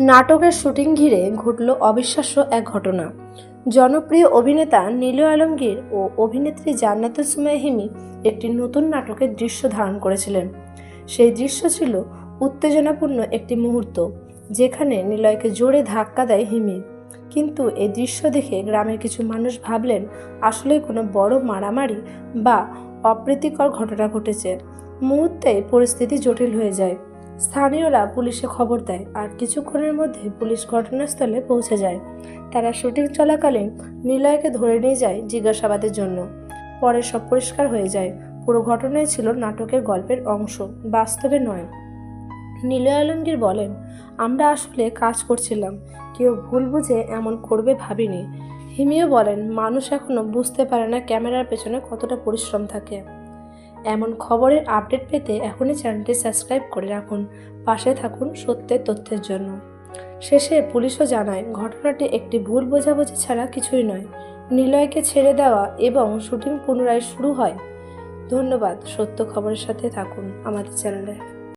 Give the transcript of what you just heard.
নাটকের শুটিং ঘিরে ঘটল অবিশ্বাস্য এক ঘটনা। জনপ্রিয় অভিনেতা নীল আলমগীর ও অভিনেত্রী জান্নাতুল সুমাইয়া হিমি একটি নতুন নাটকের দৃশ্য ধারণ করেছিলেন। সেই দৃশ্য ছিল উত্তেজনাপূর্ণ একটি মুহূর্ত, যেখানে নিলয়কে জোরে ধাক্কা দেয় হিমি। কিন্তু এই দৃশ্য দেখে গ্রামের কিছু মানুষ ভাবলেন, আসলে কোনো বড় মারামারি বা অপ্রীতিকর ঘটনা ঘটেছে। মুহূর্তেই পরিস্থিতি জটিল হয়ে যায়। স্থানীয়রা পুলিশে খবর দেয় আর কিছুক্ষণের মধ্যে পুলিশ ঘটনাস্থলে পৌঁছে যায়। তারা শুটিং চলাকালীন নিলয়কে ধরে নিয়ে যায় জিজ্ঞাসাবাদের জন্য। পরে সব পরিষ্কার হয়ে যায়। পুরো ঘটনাই ছিল নাটকের গল্পের অংশ, বাস্তবে নয়। নিলয় আলমগীর বলেন, আমরা আসলে কাজ করছিলাম। কেউ ভুল বুঝে এমন করবে ভাবিনি। হিমিও বলেন, মানুষ এখনও বুঝতে পারে না ক্যামেরার পেছনে কতটা পরিশ্রম থাকে। এমন খবরের আপডেট পেতে এখনই চ্যানেলটি সাবস্ক্রাইব করে রাখুন। পাশে থাকুন সত্যের তথ্যের জন্য। শেষে পুলিশও জানায়, ঘটনাটি একটি ভুল বোঝাবুঝি ছাড়া কিছুই নয়। নিলয়কে ছেড়ে দেওয়া এবং শুটিং পুনরায় শুরু হয়। ধন্যবাদ সত্য খবরের সাথে থাকুন আমাদের চ্যানেলে।